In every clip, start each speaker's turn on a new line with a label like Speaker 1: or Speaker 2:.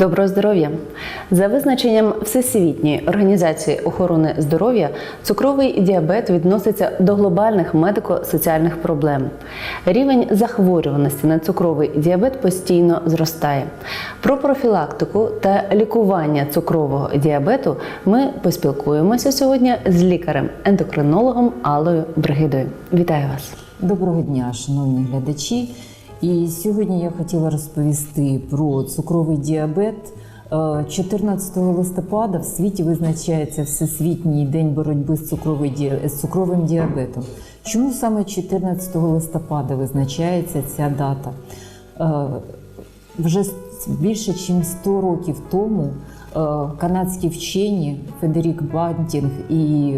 Speaker 1: Доброго здоров'я! За визначенням Всесвітньої організації охорони здоров'я, цукровий діабет відноситься до глобальних медико-соціальних проблем. Рівень захворюваності на цукровий діабет постійно зростає. Про профілактику та лікування цукрового діабету ми поспілкуємося сьогодні з лікарем-ендокринологом Аллою Бригидою. Вітаю вас!
Speaker 2: Доброго дня, шановні глядачі. І сьогодні я хотіла розповісти про цукровий діабет. Е, 14 листопада в світі визначається Всесвітній день боротьби з цукровим діабетом. Чому саме 14 листопада визначається ця дата? Е, Вже більше ніж 100 років тому е, канадські вчені Федерік Бантінг і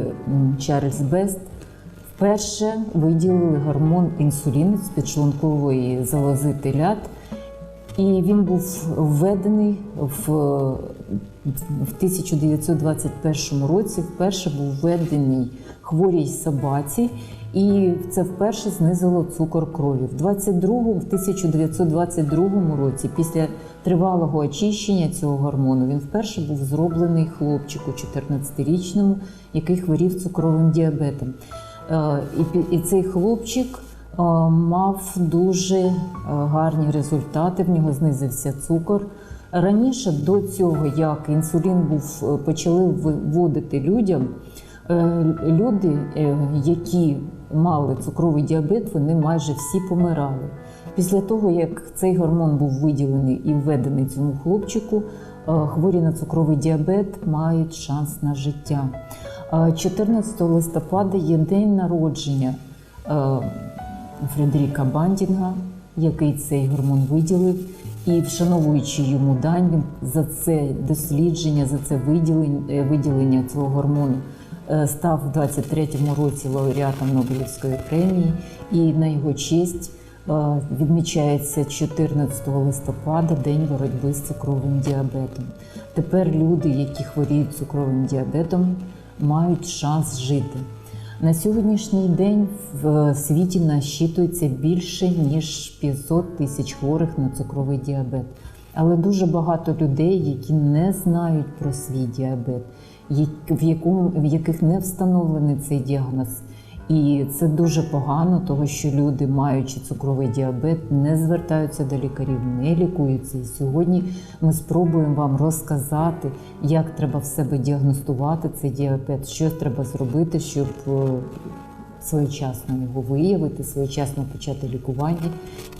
Speaker 2: Чарльз Бест Вперше виділили гормон інсулін з підшлункової залози телят, і він був введений в, в 1921 році. Вперше був введений хворій собаці, і це вперше знизило цукор крові. В 22, в 1922 році, після тривалого очищення цього гормону, він вперше був зроблений хлопчику 14-річному, який хворів цукровим діабетом. Е, І, цей хлопчик е, мав дуже е, гарні результати. В нього знизився цукор. Раніше до цього, як інсулін був почали вводити людям, люди, які мали цукровий діабет, вони майже всі помирали. Після того, як цей гормон був виділений і введений цьому хлопчику, хворі на цукровий діабет мають шанс на життя. Е, 14 листопада є день народження е, Фредеріка Бандінга, який цей гормон виділив. І вшановуючи йому дань, він за це дослідження, за це виділення, е, виділення цього гормону е, став в 23-му році лауреатом Нобелівської премії. І на його честь відмічається 14 листопада День боротьби з цукровим діабетом. Тепер люди, які хворіють цукровим діабетом, мають шанс жити. На сьогоднішній день в світі насчитується більше ніж 500 тисяч хворих на цукровий діабет. Але дуже багато людей, які не знають про свій діабет, в, якому, в яких не встановлений цей діагноз. І це дуже погано, того що люди, маючи цукровий діабет, не звертаються до лікарів, не лікуються. І сьогодні ми спробуємо вам розказати, як треба в себе діагностувати цей діабет, що треба зробити, щоб е, своєчасно його виявити, своєчасно почати лікування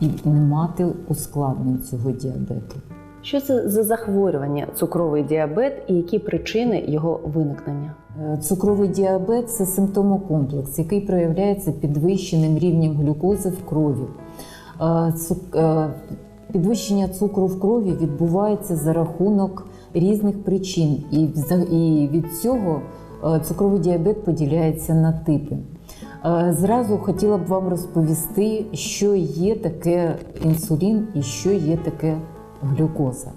Speaker 2: і не мати ускладнень цього діабету.
Speaker 1: Що це за захворювання цукровий діабет і які причини його виникнення?
Speaker 2: Е, Цукровий діабет це симптомокомплекс, який проявляється підвищеним рівнем глюкози в крові. Е, е, Підвищення цукру в крові відбувається за рахунок різних причин, і від цього цукровий діабет поділяється на типи. Зразу хотіла б вам розповісти, що є таке інсулін і що є таке глюкоза.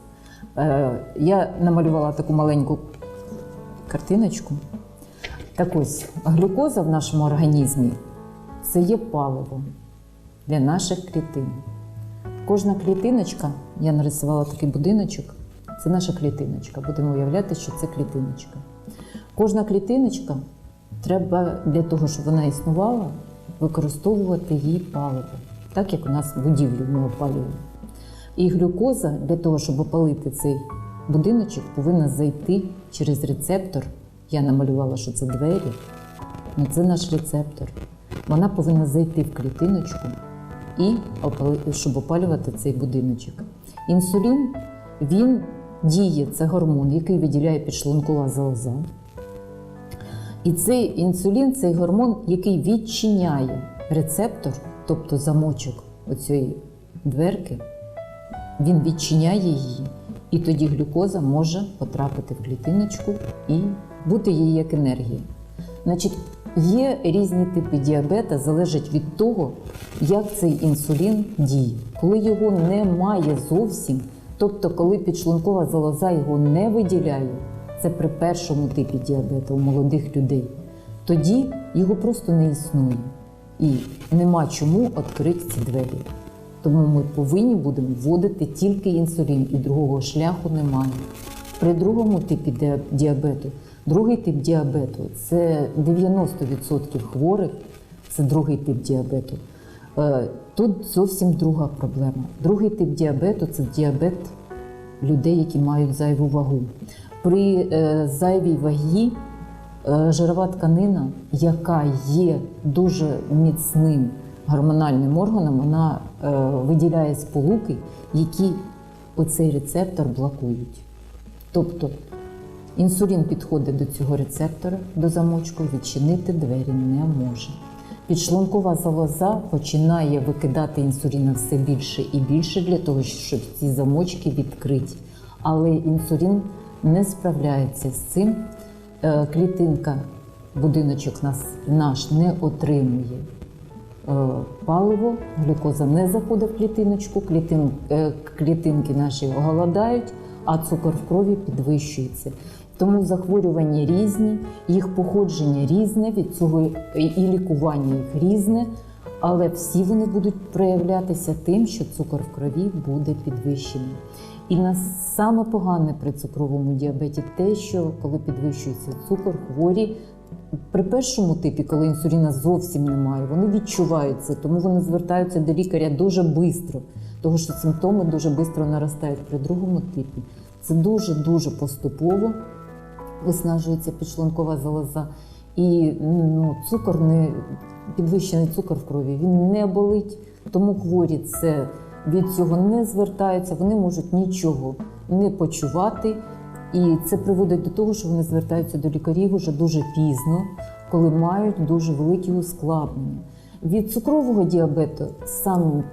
Speaker 2: Е, Я намалювала таку маленьку картиночку. Так ось, глюкоза в нашому організмі це є паливо для наших клітин. Кожна клітиночка, я нарисувала такий будиночок, це наша клітиночка. Будемо уявляти, що це клітиночка. Кожна клітиночка треба для того, щоб вона існувала, використовувати її паливо, так як у нас будівлю ми опалюємо. І глюкоза для того, щоб опалити цей будиночок, повинна зайти через рецептор. Я намалювала, що це двері. Ну, це наш рецептор. Вона повинна зайти в клітиночку і щоб опалювати цей будиночок. Інсулін він діє, це гормон, який виділяє підшлункова залоза. І цей інсулін цей гормон, який відчиняє рецептор, тобто замочок оцієї дверки, він відчиняє її, і тоді глюкоза може потрапити в клітиночку і бути її як енергія. Значить, є різні типи діабета, залежить від того, як цей інсулін діє. Коли його немає зовсім, тобто коли підшлункова залоза його не виділяє, це при першому типі діабету у молодих людей, тоді його просто не існує. І нема чому відкрити ці двері. Тому ми повинні будемо вводити тільки інсулін, і другого шляху немає. При другому типі діабету, другий тип діабету це 90% хворих, це другий тип діабету. Е, Тут зовсім друга проблема. Другий тип діабету це діабет людей, які мають зайву вагу. При е, зайвій вагі е, жирова тканина, яка є дуже міцним гормональним органом, вона е, виділяє сполуки, які оцей рецептор блокують. Тобто інсулін підходить до цього рецептора, до замочку, відчинити двері не може. Підшлункова залоза починає викидати інсуліна все більше і більше для того, щоб ці замочки відкриті. Але інсулін не справляється з цим. Е, Клітинка, будиночок наш не отримує паливо, глюкоза не заходить в клітиночку, клітин, е, клітинки наші голодають, а цукор в крові підвищується. Тому захворювання різні, їх походження різне, від цього і лікування їх різне, але всі вони будуть проявлятися тим, що цукор в крові буде підвищений. І на саме погане при цукровому діабеті те, що коли підвищується цукор, хворі при першому типі, коли інсуліна зовсім немає, вони відчувають це, тому вони звертаються до лікаря дуже швидко, тому що симптоми дуже швидко наростають. При другому типі це дуже дуже поступово виснажується підшлункова залоза, і ну, цукор не підвищений цукор в крові він не болить, тому хворі це від цього не звертаються, вони можуть нічого не почувати. І це приводить до того, що вони звертаються до лікарів уже дуже пізно, коли мають дуже великі ускладнення. Від цукрового діабету сам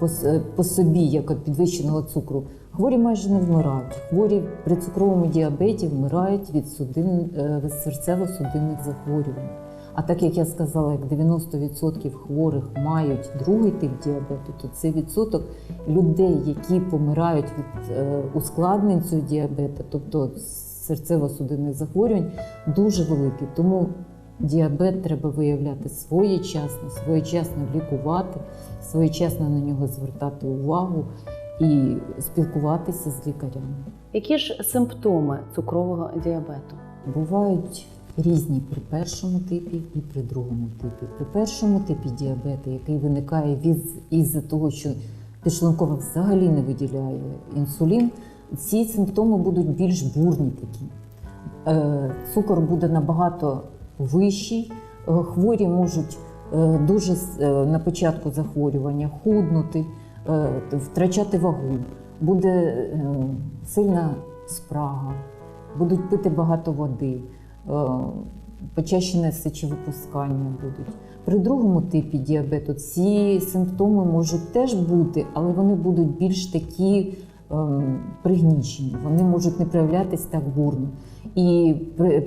Speaker 2: по, собі, як від підвищеного цукру, хворі майже не вмирають. Хворі при цукровому діабеті вмирають від е, серцево-судинних захворювань. А так як я сказала, як 90% хворих мають другий тип діабету, то це відсоток людей, які помирають від е, ускладнень цього діабету, тобто серцево-судинних захворювань, дуже великий. Тому діабет треба виявляти своєчасно, своєчасно лікувати, своєчасно на нього звертати увагу і спілкуватися з лікарями.
Speaker 1: Які ж симптоми цукрового діабету?
Speaker 2: Бувають різні при першому типі і при другому типі. При першому типі діабету, який виникає від, із-за того, що підшлункова взагалі не виділяє інсулін, ці симптоми будуть більш бурні такі. Е, Цукор буде набагато вищий, е, хворі можуть е, дуже на початку захворювання худнути, втрачати вагу, буде сильна спрага, будуть пити багато води, почащене сечовипускання будуть. При другому типі діабету ці симптоми можуть теж бути, але вони будуть більш такі пригнічені, вони можуть не проявлятись так бурно. І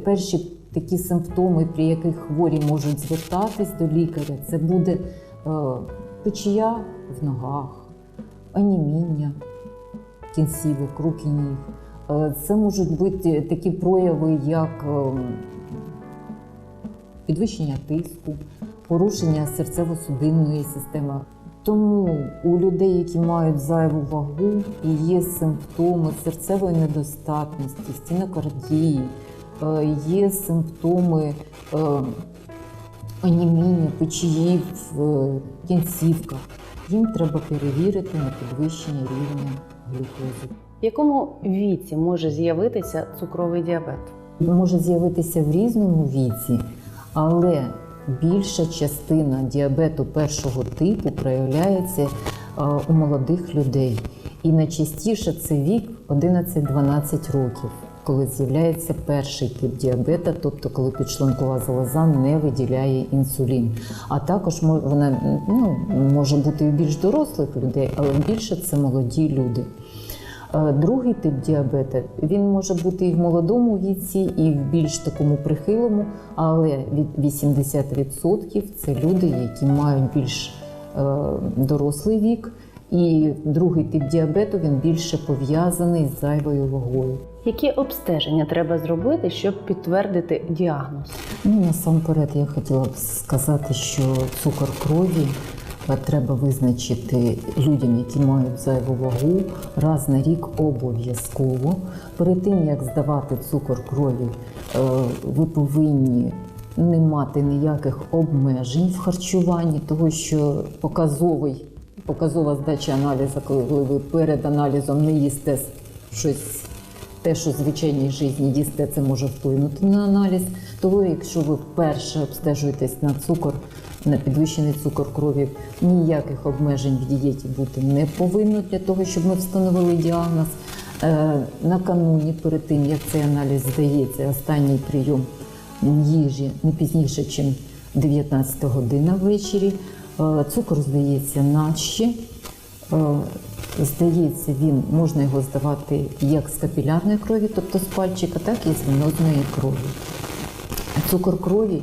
Speaker 2: перші такі симптоми, при яких хворі можуть звертатись до лікаря, це буде е, печія в ногах, аніміння кінцівок, рук і ніг. Е, Це можуть бути такі прояви, як підвищення тиску, порушення серцево-судинної системи. Тому у людей, які мають зайву вагу і є симптоми серцевої недостатності, стінокардії, е, є симптоми е, анемії, печії в е, кінцівках, їм треба перевірити на підвищення рівня глюкози.
Speaker 1: В якому віці може з'явитися цукровий діабет?
Speaker 2: може з'явитися в різному віці, але більша частина діабету першого типу проявляється е, у молодих людей. І найчастіше це вік 11-12 років, коли з'являється перший тип діабета, тобто коли підшлункова залоза не виділяє інсулін. А також вона ну, може бути і більш дорослих людей, але більше це молоді люди. Е, Другий тип діабету він може бути і в молодому віці, і в більш такому прихилому, але від 80% це люди, які мають більш е, дорослий вік. І другий тип діабету він більше пов'язаний з зайвою вагою.
Speaker 1: Які обстеження треба зробити, щоб підтвердити діагноз?
Speaker 2: Ну, насамперед я хотіла б сказати, що цукор крові треба визначити людям, які мають зайву вагу, раз на рік обов'язково. Перед тим як здавати цукор крові, е, ви повинні не мати ніяких обмежень в харчуванні, того що показовий, показова здача аналізу, коли ви перед аналізом не їсте щось те, що в звичайній житті їсте, це може вплинути на аналіз. Тому, якщо ви вперше обстежуєтесь на цукор, на підвищений цукор крові, ніяких обмежень в дієті бути не повинно для того, щоб ми встановили діагноз. Е, Накануні, перед тим як цей аналіз здається, останній прийом їжі не пізніше, ніж 19 година ввечері. Е, Цукор здається наче. Е, Здається, він можна його здавати як з капілярної крові, тобто з пальчика, так і з венозної крові. Цукор крові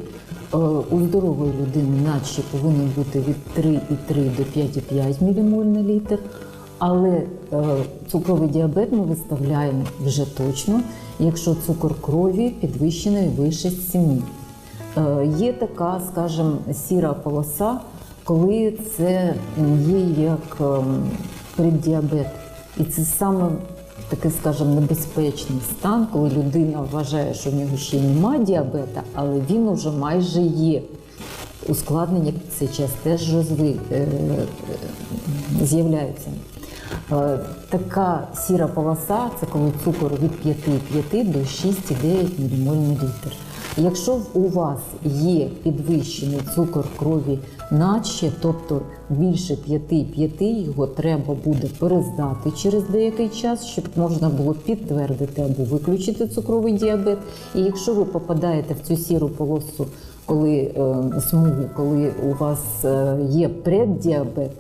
Speaker 2: у здорової людини наче повинен бути від 3,3 до 5,5 ммоль на літр, але е, цукровий діабет ми виставляємо вже точно, якщо цукор крові підвищений вище 7. Е, Є така, скажімо, сіра полоса, коли це є як ем, преддіабет. І це саме такий, скажімо, небезпечний стан, коли людина вважає, що в нього ще немає діабета, але він уже майже є. Ускладнення в цей час теж розви, е, е, з'являються. Е, Така сіра полоса це коли цукор від 5,5 до 6,9 ммоль на літр. Якщо у вас є підвищений цукор крові наче, тобто більше 5,5, його треба буде перездати через деякий час, щоб можна було підтвердити або виключити цукровий діабет. І якщо ви попадаєте в цю сіру полосу, коли е, смугу, коли у вас е, є преддіабет,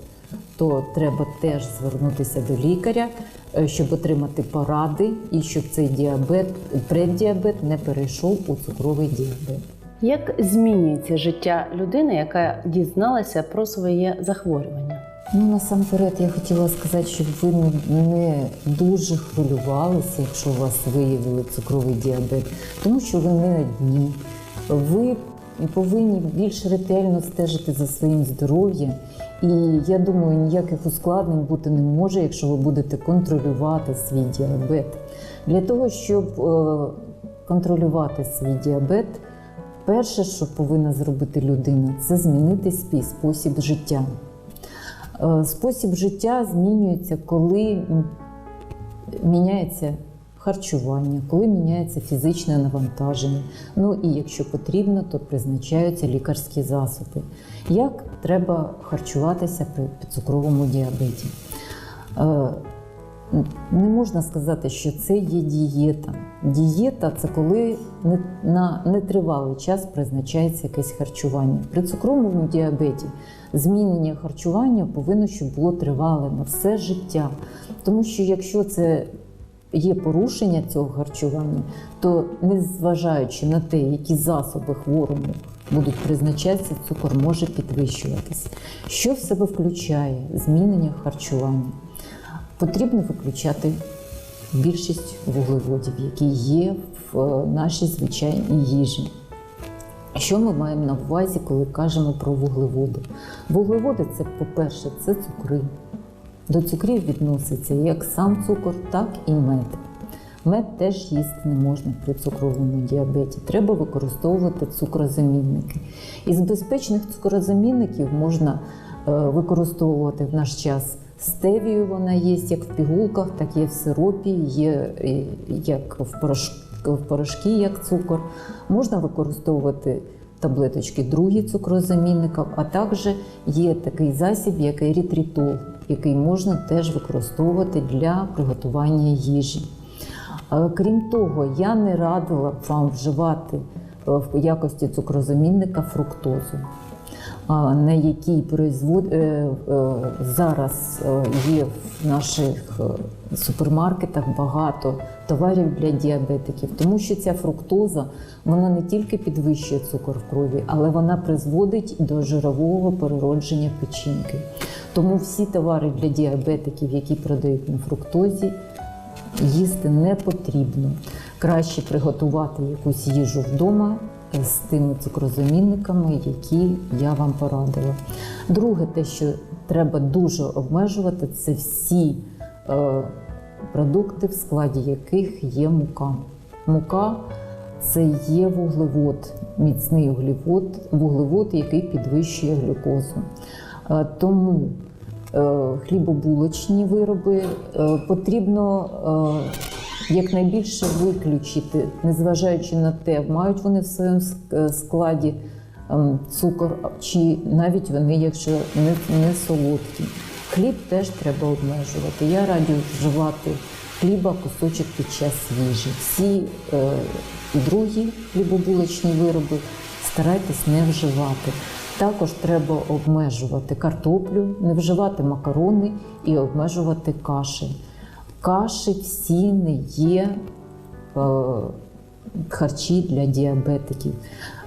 Speaker 2: то треба теж звернутися до лікаря, е, щоб отримати поради і щоб цей діабет, преддіабет не перейшов у цукровий діабет.
Speaker 1: Як змінюється життя людини, яка дізналася про своє захворювання?
Speaker 2: Ну насамперед я хотіла сказати, щоб ви не- дуже хвилювалися, якщо у вас виявили цукровий діабет, тому що ви не одні. Ви повинні більш ретельно стежити за своїм здоров'ям. І я думаю, ніяких ускладнень бути не може, якщо ви будете контролювати свій діабет. Для того, щоб е, контролювати свій діабет, перше, що повинна зробити людина, це змінити свій спосіб життя. Е, Спосіб життя змінюється, коли міняється харчування, коли міняється фізичне навантаження. Ну і якщо потрібно, то призначаються лікарські засоби. Як треба харчуватися при підцукровому діабеті? Не можна сказати, що це є дієта. Дієта це коли на нетривалий час призначається якесь харчування. При цукровому діабеті змінення харчування повинно, щоб було тривале на все життя. Тому що якщо це є порушення цього харчування, то незважаючи на те, які засоби хворому будуть призначатися, цукор може підвищуватися. Що в себе включає змінення харчування? Потрібно виключати більшість вуглеводів, які є в е, нашій звичайній їжі. Що ми маємо на увазі, коли кажемо про вуглеводи? Вуглеводи це, по-перше, це цукри. До цукрів відноситься як сам цукор, так і мед. Мед теж їсти не можна при цукровому діабеті. Треба використовувати цукрозамінники. Із безпечних цукрозамінників можна е, використовувати в наш час стевію. Вона є як в пігулках, так і в сиропі, є е, як в порошку в порошки, як цукор. Можна використовувати таблеточки другі цукрозамінника, а також є такий засіб, як ерітритол, який можна теж використовувати для приготування їжі. Е, Крім того, я не радила б вам вживати е, в якості цукрозамінника фруктозу, на якій производ... е, е, зараз е, є в наших супермаркетах багато товарів для діабетиків, тому що ця фруктоза вона не тільки підвищує цукор в крові, але вона призводить до жирового переродження печінки. Тому всі товари для діабетиків, які продають на фруктозі, їсти не потрібно. Краще приготувати якусь їжу вдома з тими цукрозамінниками, які я вам порадила. Друге, те, що треба дуже обмежувати, це всі е, продукти, в складі яких є мука. Мука це є вуглевод, міцний вуглевод, вуглевод, який підвищує глюкозу. Е, Тому е, хлібобулочні вироби е, потрібно е, якнайбільше виключити, незважаючи на те, мають вони в своєму е, складі ем, цукор, чи навіть вони, якщо не, не солодкі. Хліб теж треба обмежувати. Я раджу вживати хліба кусочок під час їжі. Всі е, другі хлібобулочні вироби старайтесь не вживати. Також треба обмежувати картоплю, не вживати макарони і обмежувати каші. Каші всі не є е, харчі для діабетиків.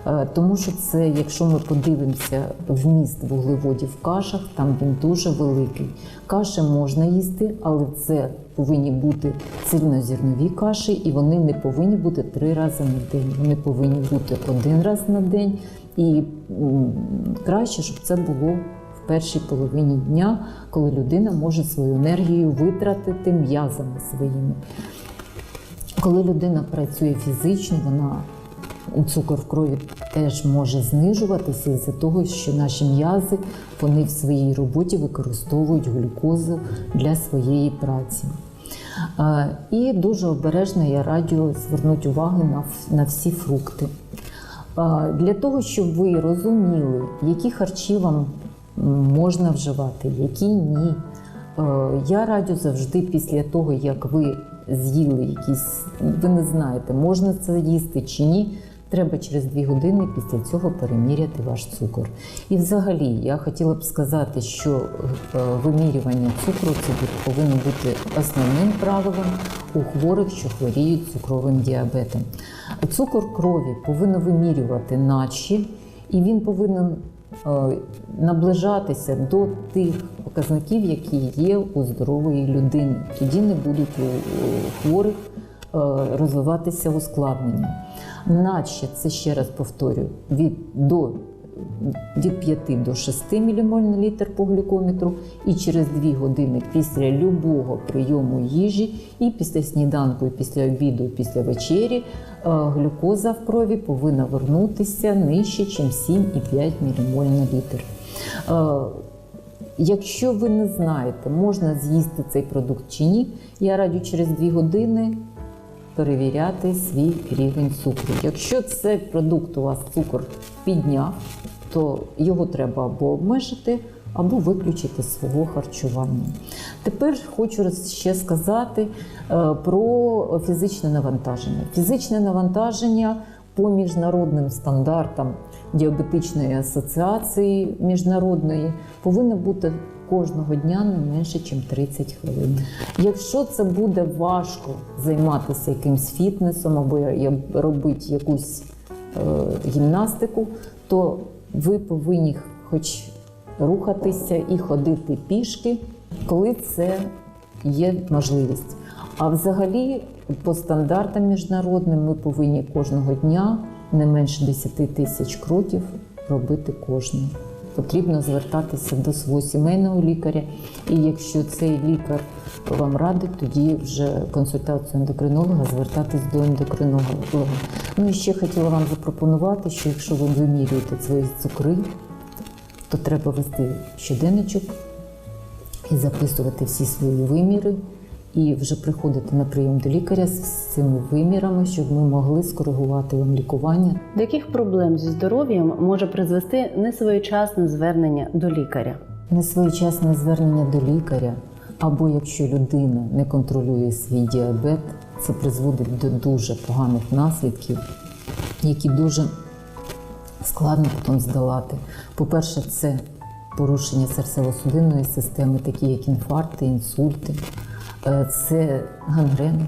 Speaker 2: Е, Тому що це, якщо ми подивимося вміст вуглеводів в кашах, там він дуже великий. Каші можна їсти, але це повинні бути цільнозернові каші, і вони не повинні бути три рази на день. Вони повинні бути один раз на день. І краще, щоб це було першій половині дня, коли людина може свою енергію витратити м'язами своїми. Коли людина працює фізично, вона цукор в крові теж може знижуватися із-за того, що наші м'язи вони в своїй роботі використовують глюкозу для своєї праці. І дуже обережно я раджу звернути увагу на, на всі фрукти. Для того, щоб ви розуміли, які харчі вам можна вживати, які ні. Е, Я раджу завжди після того, як ви з'їли якісь, ви не знаєте, можна це їсти чи ні. Треба через дві години після цього переміряти ваш цукор. І взагалі я хотіла б сказати, що е, вимірювання цукру це повинно бути основним правилом у хворих, що хворіють цукровим діабетом. Цукор крові повинно вимірювати наче, і він повинен наближатися до тих показників, які є у здорової людини. Тоді не будуть у у хворих е, розвиватися ускладнення. Наче це ще раз повторюю, від до від 5 до 6 ммоль на літр по глюкометру, і через 2 години після любого прийому їжі, і після сніданку, і після обіду, і після вечері, е, глюкоза в крові повинна вернутися нижче, ніж 7,5 ммоль на літр. Е, Якщо ви не знаєте, можна з'їсти цей продукт чи ні, я раджу через 2 години перевіряти свій рівень цукру. Якщо цей продукт у вас цукор підняв, то його треба або обмежити, або виключити з свого харчування. Тепер хочу ще сказати е, про фізичне навантаження. Фізичне навантаження по міжнародним стандартам діабетичної асоціації міжнародної повинно бути кожного дня не менше, ніж 30 хвилин. Якщо це буде важко займатися якимсь фітнесом або робити якусь е, гімнастику, то ви повинні хоч рухатися і ходити пішки, коли це є можливість. А взагалі, по стандартам міжнародним, ми повинні кожного дня не менше 10 тисяч кроків робити кожного. Потрібно звертатися до свого сімейного лікаря. І якщо цей лікар вам радить, тоді вже консультацію ендокринолога звертатись до ендокринолога. Ну і ще хотіла вам запропонувати, що якщо ви вимірюєте свої цукри, то треба вести щоденничок і записувати всі свої виміри, і вже приходити на прийом до лікаря з цими вимірами, щоб ми могли скоригувати вам лікування.
Speaker 1: До яких проблем зі здоров'ям може призвести несвоєчасне звернення до лікаря?
Speaker 2: Несвоєчасне звернення до лікаря, або якщо людина не контролює свій діабет, це призводить до дуже поганих наслідків, які дуже складно потім здолати. По-перше, це порушення серцево-судинної системи, такі як інфаркти, інсульти, це гангрена,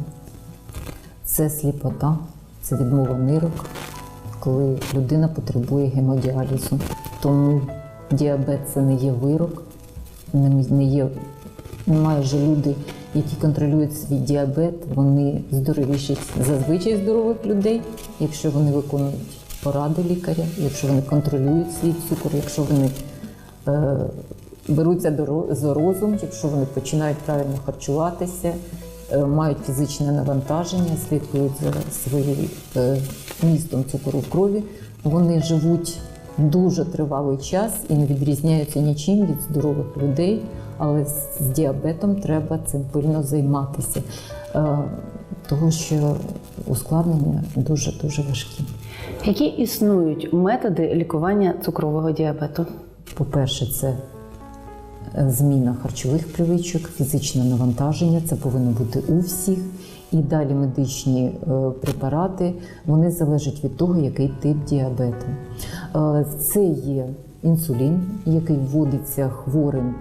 Speaker 2: це сліпота, це відмова нирок, коли людина потребує гемодіалізу. Тому діабет це не є вирок, не не є майже люди, які контролюють свій діабет, вони здоровіші зазвичай здорових людей, якщо вони виконують поради лікаря, якщо вони контролюють свій цукор, якщо вони е, беруться до за розум, якщо вони починають правильно харчуватися, е, мають фізичне навантаження, слідкують за своїм е, містом цукору в крові, вони живуть дуже тривалий час і не відрізняються нічим від здорових людей, але з- діабетом треба цим пильно займатися, е, тому що ускладнення дуже дуже важкі.
Speaker 1: Які існують методи лікування цукрового діабету?
Speaker 2: По-перше, це зміна харчових привичок, фізичне навантаження, це повинно бути у всіх. І далі медичні е, препарати вони залежать від того, який тип діабету. Е, Це є інсулін, який вводиться хворим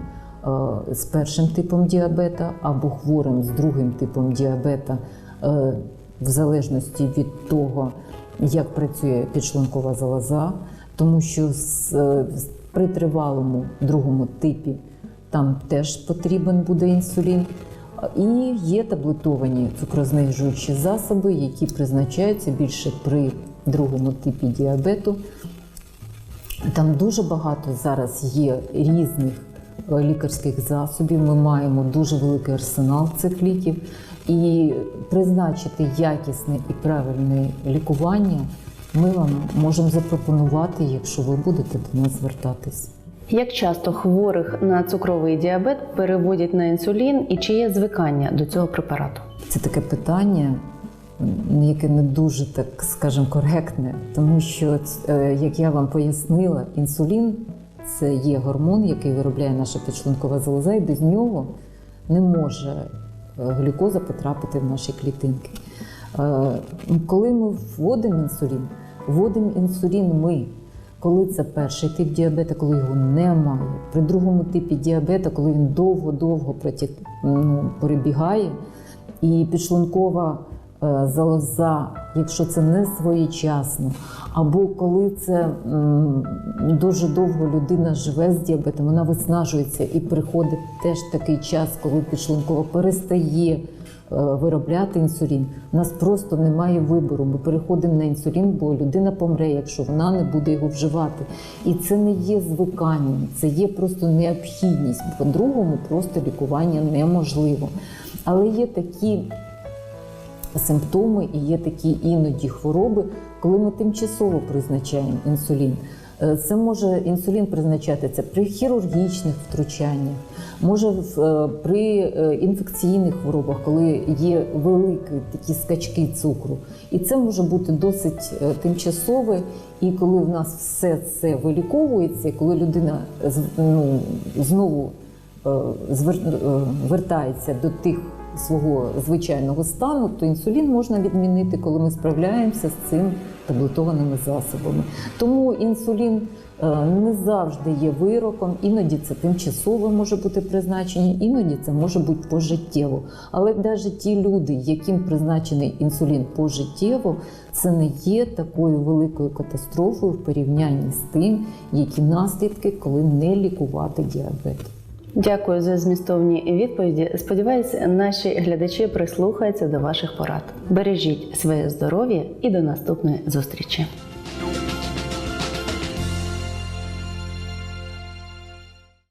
Speaker 2: е, з першим типом діабета або хворим з другим типом діабета, е, в залежності від того, як працює підшлункова залоза, тому що е, при тривалому другому типі там теж потрібен буде інсулін. І є таблетовані цукрознижуючі засоби, які призначаються більше при другому типі діабету. Там дуже багато зараз є різних е, лікарських засобів. Ми маємо дуже великий арсенал цих ліків. І призначити якісне і правильне лікування ми вам можемо запропонувати, якщо ви будете до нас звертатись.
Speaker 1: Як часто хворих на цукровий діабет переводять на інсулін і чи є звикання до цього препарату?
Speaker 2: Це таке питання, яке не дуже так, скажімо, коректне, тому що, е, як я вам пояснила, інсулін це є гормон, який виробляє наша підшлункова залоза, і без нього не може е, глюкоза потрапити в наші клітинки. Е, Коли ми вводимо інсулін, вводимо інсулін ми. Коли це перший тип діабета, коли його немає. При другому типі діабета, коли він довго-довго протік... ну, перебігає, і підшлункова е, залоза, якщо це не своєчасно, або коли це м, дуже довго людина живе з діабетом, вона виснажується і приходить теж такий час, коли підшлункова перестає виробляти інсулін. У нас просто немає вибору. Ми переходимо на інсулін, бо людина помре, якщо вона не буде його вживати. І це не є звиканням, це є просто необхідність. По-другому просто лікування неможливо. Але є такі симптоми і є такі іноді хвороби, коли ми тимчасово призначаємо інсулін. Е, Це може інсулін призначатися при хірургічних втручаннях, може е, при е, інфекційних хворобах, коли є великі такі скачки цукру. І це може бути досить тимчасове. І коли в нас все це виліковується, коли людина ну, знову е, звер- е, вертається до тих свого звичайного стану, то інсулін можна відмінити, коли ми справляємося з цим таблетованими засобами. Тому інсулін е, не завжди є вироком, іноді це тимчасово може бути призначення, іноді це може бути пожиттєво. Але навіть ті люди, яким призначений інсулін пожиттєво, це не є такою великою катастрофою в порівнянні з тим, які наслідки, коли не лікувати діабет.
Speaker 1: Дякую за змістовні відповіді. Сподіваюся, наші глядачі прислухаються до ваших порад. Бережіть своє здоров'я і до наступної зустрічі.